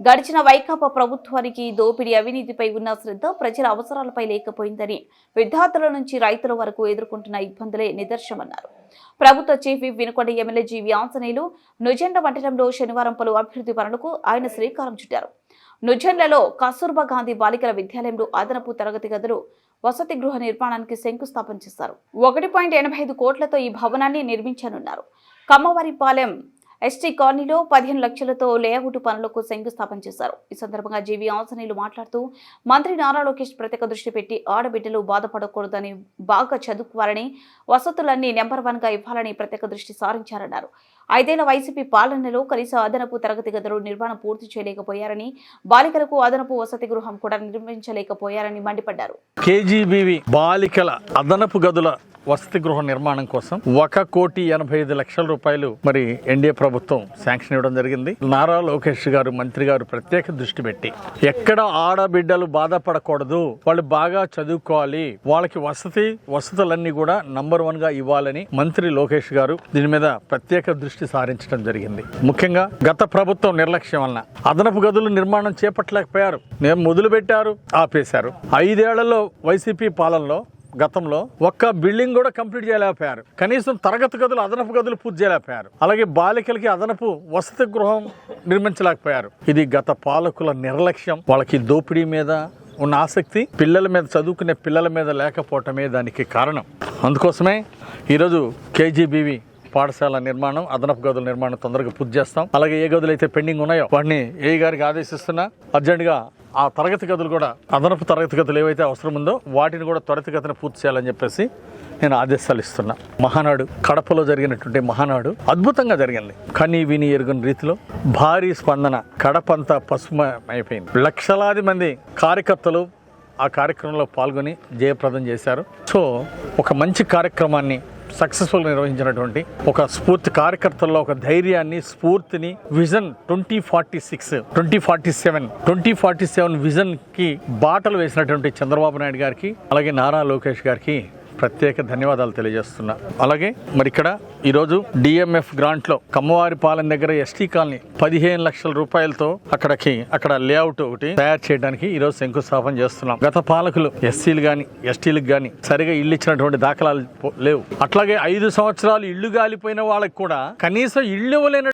గడిచిన వైకాపా ప్రభుత్వానికి దోపిడీ అవినీతిపై ఉన్న శ్రద్ధ ప్రజల అవసరాలపై లేకపోయిందని విద్యార్థుల నుంచి రైతుల వరకు ఎదుర్కొంటున్న ఇబ్బందులే నిదర్శనమన్నారు. ప్రభుత్వ chief Vinukonda MLA G V Anjaneyulu Nuzendla మండలంలో శనివారం పలు అభివృద్ధి పనులకు ఆయన శ్రీకారం చుట్టారు. నుజెండ్లలో కస్తూర్బా గాంధీ బాలికల విద్యాలయంలో అదనపు తరగతి గదులు వసతి గృహ నిర్మాణానికి శంకుస్థాపన చేశారు. ఒకటి పాయింట్ ఎనభై ఐదు కోట్లతో ఈ భవనాన్ని నిర్మించనున్నారు. కమ్మవారిపాలెం ఎస్టీ కాలనీలో పదిహేను లక్షలతో లేఅవుట్ పనులకు శంకుస్థాపన చేశారు. ఈ సందర్భంగా జీవి ఆంజనేయులు మాట్లాడుతూ మంత్రి నారా లోకేష్ ప్రత్యేక దృష్టి పెట్టి ఆడబిడ్డలు బాధపడకూడదని బాగా చదువుకోవాలని వసతులన్నీ నెంబర్ వన్గా ఇవ్వాలని ప్రత్యేక దృష్టి సారించారన్నారు. ఐదేళ్ళ వైసీపీ పాలనలో కనీస అదనపు తరగతి గదులు నిర్మాణం పూర్తి చేయలేకపోయారని బాలికలకు అదనపు వసతి గృహం కూడా నిర్మించలేకపోయారని మండిపడ్డారు. కేజీబీవి బాలికల అదనపు గదుల వసతి గృహ నిర్మాణం కోసం ఒక కోటి ఎనభై ఐదు లక్షల రూపాయలు మరి ఎన్డీఏ ప్రభుత్వం శాంక్షన్ ఇవ్వడం జరిగింది. నారా లోకేష్ గారు మంత్రి గారు ప్రత్యేక దృష్టి పెట్టి ఎక్కడ ఆడబిడ్డలు బాధపడకూడదు వాళ్ళు బాగా చదువుకోవాలి వాళ్ళకి వసతి వసతులన్నీ కూడా నంబర్ వన్గా ఇవ్వాలని మంత్రి లోకేష్ గారు దీని మీద ప్రత్యేక దృష్టి సారించడం జరిగింది. ముఖ్యంగా గత ప్రభుత్వం నిర్లక్ష్యం వలన అదనపు గదులు నిర్మాణం చేపట్టలేకపోయారు. నేను మొదలు పెట్టారు ఆపేశారు. ఐదేళ్ళలో వైసీపీ పాలనలో గతంలో ఒక్క బిల్డింగ్ కూడా కంప్లీట్ చేయలేకపోయారు. కనీసం తరగతి గదులు అదనపు గదులు పూర్తి చేయలేకపోయారు. అలాగే బాలికలకి అదనపు వసతి గృహం నిర్మించలేకపోయారు. ఇది గత పాలకుల నిర్లక్ష్యం. వాళ్ళకి దోపిడీ మీద ఉన్న ఆసక్తి పిల్లల మీద చదువుకునే పిల్లల మీద లేకపోవటమే దానికి కారణం. అందుకోసమే ఈరోజు కేజీబీవి పాఠశాల నిర్మాణం అదనపు గదుల నిర్మాణం తొందరగా పూర్తి చేస్తాం. అలాగే ఏ గదులు అయితే పెండింగ్ ఉన్నాయో వాటిని ఏ గారికి ఆదేశిస్తున్నా అర్జెంటుగా ఆ తరగతి గదులు కూడా అదనపు తరగతి గదులు ఏవైతే అవసరం ఉందో వాటిని కూడా త్వరితగతిన పూర్తి చేయాలని చెప్పేసి నేను ఆదేశాలు ఇస్తున్నా. మహానాడు కడపలో జరిగినటువంటి మహానాడు అద్భుతంగా జరిగింది. కనీ విని ఎరుగని రీతిలో భారీ స్పందన కడపంతా పసుమయమైపోయింది లక్షలాది మంది కార్యకర్తలు ఆ కార్యక్రమంలో పాల్గొని జయప్రదం చేశారు. సో ఒక మంచి కార్యక్రమాన్ని సక్సెస్ఫుల్ నిర్వహించినటువంటి ఒక స్ఫూర్తి కార్యకర్తల్లో ఒక ధైర్యాన్ని స్ఫూర్తిని vision twenty forty six twenty forty seven twenty forty seven విజన్కి బాటలు వేసినటువంటి చంద్రబాబు నాయుడు గారికి అలాగే నారా లోకేష్ గారికి ప్రత్యేక ధన్యవాదాలు తెలియజేస్తున్నా. అలాగే మరి ఇక్కడ ఈరోజు డిఎంఎఫ్ గ్రాంట్లో కమ్మవారిపాలెం దగ్గర ఎస్టీ కాలనీ పదిహేను లక్షల రూపాయలతో అక్కడికి అక్కడ లేఅవుట్ ఒకటి తయారు చేయడానికి ఈరోజు శంకుస్థాపన చేస్తున్నాం. గత పాలకులు ఎస్సీలు గాని ఎస్టీలకు గాని సరిగా ఇల్లు ఇచ్చినటువంటి దాఖలాలు లేవు. అట్లాగే ఐదు సంవత్సరాలు ఇల్లు గాలిపోయిన వాళ్ళకి కూడా కనీసం ఇల్లు ఇవ్వలేని